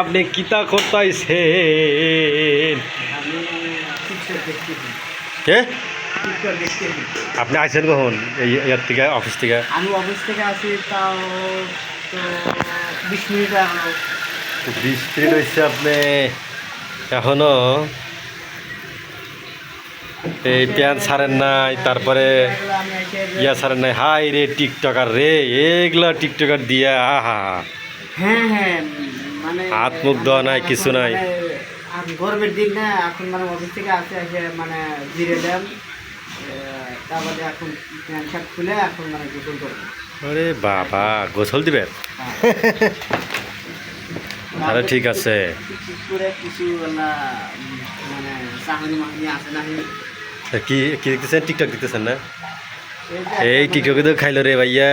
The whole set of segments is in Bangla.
আপনি কিতা করতাইছেন? কে? আপনি আইছেন কখন? এই ইয়ার থেকে অফিস থেকে? আমি অফিস থেকে আসি তাও তো বিশ মিনিট এখনও বিশ মিনিট হয়েছে আপনি এখনও। এই প্যান্ট সারেন নাই তারপরে ইয়া সারেন নাই। হাই রে টিকটকার রে এগুলা টিকটকার দিয়া আহা। হ্যাঁ হ্যাঁ। হাত মুখ ধোয়া নাই, কিছু নাই। মানে, গরমের দিন না এখন মানে অফিস থেকে আসে এসে মানে জিরে ড্যাম তারপরে এখন প্যান্ট খুলে এখন মানে গোসল করব। আরে বাবা গোসল দিবেন? হ্যাঁ। তাহলে ঠিক আছে। মানে কি কি দেখতেছেন? টিকটক দেখতেছেন না? এই টিকটকে তো খাইলো রে ভাইয়া।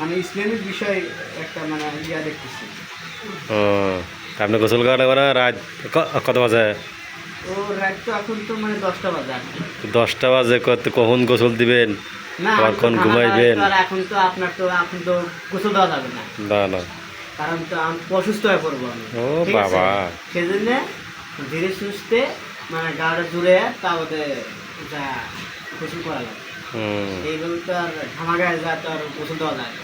মানে ইসলামিক বিষয় একটা মানে ইয়া দেখতেছি। ও আপনি গোসল করা করা রাত কত বাজে? তো তো মানে দশটা বাজে। কত কখন গোসল দিবেন? না আবার আমি তো কোন খানা ঘুমাইবেন? এখন তো আপনার তো তো গোসল দেওয়া যাবে না। না না। কারণ তো আমি অসুস্থ হয়ে পড়ব আমি। ও বাবা। সেজন্য ধীরে সুস্থে মানে গাড়ি জুড়ে তারপরে যা গোসল করা লাগে এইগুলো তো আর যা তো আর গোসল দেওয়া যায়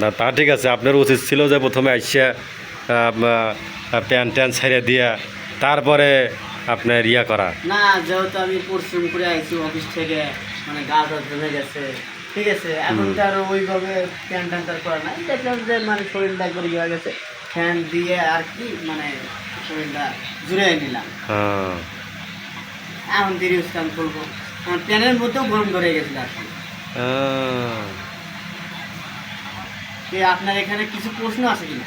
না। তা ঠিক আছে আপনার উচিত ছিল যে প্রথমে আইসা প্যান্ট ট্যান ছেড়ে দিয়া তারপরে আপনার ইয়া করা। না যেহেতু আমি পরিশ্রম করে আইছি অফিস থেকে মানে গা জমে গেছে ঠিক আছে এখন তো আর ওইভাবে ফ্যান ট্যান তার করা নাই দেখলাম যে মানে শরীরটা একবার ইয়ে গেছে ফ্যান দিয়ে আর কি মানে শরীরটা জুড়ে নিলাম। হ্যাঁ। এখন ধীরে স্নান করব প্যানের মধ্যেও গরম ধরে গেছিল আর কি যে আপনার এখানে কিছু প্রশ্ন আছে কিনা?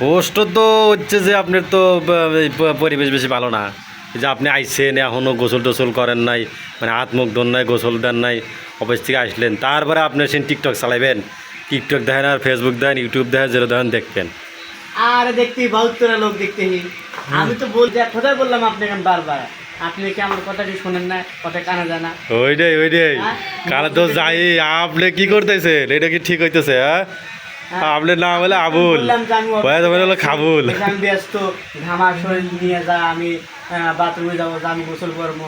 পোস্ট তো হচ্ছে যে আপনার তো পরিবেশ বেশি ভালো না। যে আপনি আইসেন এখনও গোসল টোসল করেন নাই মানে হাত মুখ ধন নাই গোসল দেন নাই অফিস থেকে আসলেন তারপরে আপনি সেন টিকটক চালাইবেন। টিকটক দেখেন আর ফেসবুক দেখেন ইউটিউব দেখেন যেটা দেখেন দেখবেন। আর বহুত লোক দেখতে আমি তো বলছি কথাই বললাম আপনাকে বারবার। আপনি কি আমার কথাটি শোনেন না? কথা কানা যায় না। ওইটাই ওইটাই। হ্যাঁ? কালে তো যাই আপনি কি করতেছেন? এটা কি ঠিক হইতেছে হ্যাঁ? আপনার নাম হলো আবুল। হলো খাবুল। আমি ব্যস্ত। শরীর নিয়ে যা আমি বাথরুমে যাব আমি গোসল করব।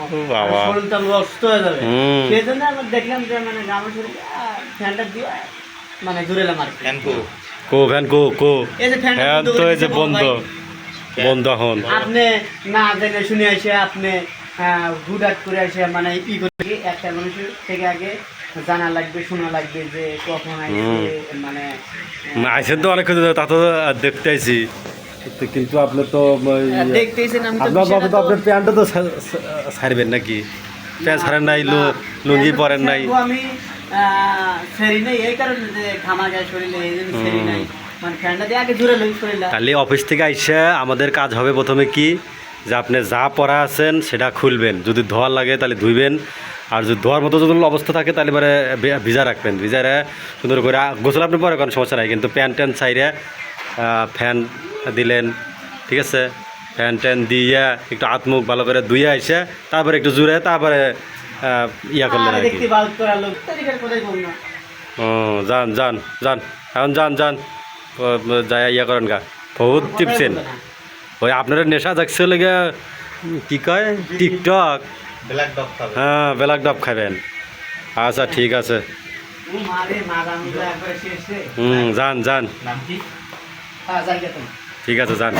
শরীরটা অসুস্থ হয়ে যাবে। সেই জন্য আমি দেখলাম যে মানে ঘামা শরীর ফ্যানটা দিয়ে মানে জুড়েলাম আর কি। কো? ভ্যান কো কো। এই যে ফ্যানটা হ্যাঁ বন্ধ তো এই যে বন্ধ বড় ভাই। বন্ধ এখন আপনি না জেনে শুনে এসে আপনি হুডাট করে এসে মানে ই করে একটা মানুষের থেকে আগে জানা লাগবে শোনা লাগবে যে কখন মানে আইসেন তো অনেক তা তো দেখতে আইছি। কিন্তু আপনি তো আপনার বাবা বিষয়টা তো আপনার প্যান্টটা তো ছাড়বেন নাকি? প্যান্ট ছাড়েন নাই লুঙ্গি পরেন নাই। আমি সেরি নাই এই কারণে যে ঘামা যায় শরীরে এই জন্য সেরি নাই। মানে তাহলে অফিস থেকে আইসা আমাদের কাজ হবে প্রথমে কি? যে আপনি যা পরা আছেন সেটা খুলবেন। যদি ধোয়ার লাগে তাহলে ধুইবেন। আর যদি ধোয়ার মতো যদি অবস্থা থাকে তাহলে এবারে ভিজা রাখবেন। ভিজা রে সুন্দর করে গোসল আপনি পরে কোনো সমস্যা নাই। কিন্তু প্যান্ট ট্যান্ট সাইডে ফ্যান দিলেন ঠিক আছে? ফ্যান ট্যান দিয়ে একটু আত্মুখ ভালো করে ধুয়ে আইসে তারপরে একটু জুড়ে তারপরে ইয়া করলেন আর কি। ও যান যান যান। এখন যান যান। যাই ইয়া করেন গা। বহুত টিপছেন। ওই আপনারা নেশা দেখছে লেগে কি কয়? টিকটক। হ্যাঁ বেলাক ডাব খাবেন। আচ্ছা ঠিক আছে। হুম যান যান। হ্যাঁ ঠিক আছে যান।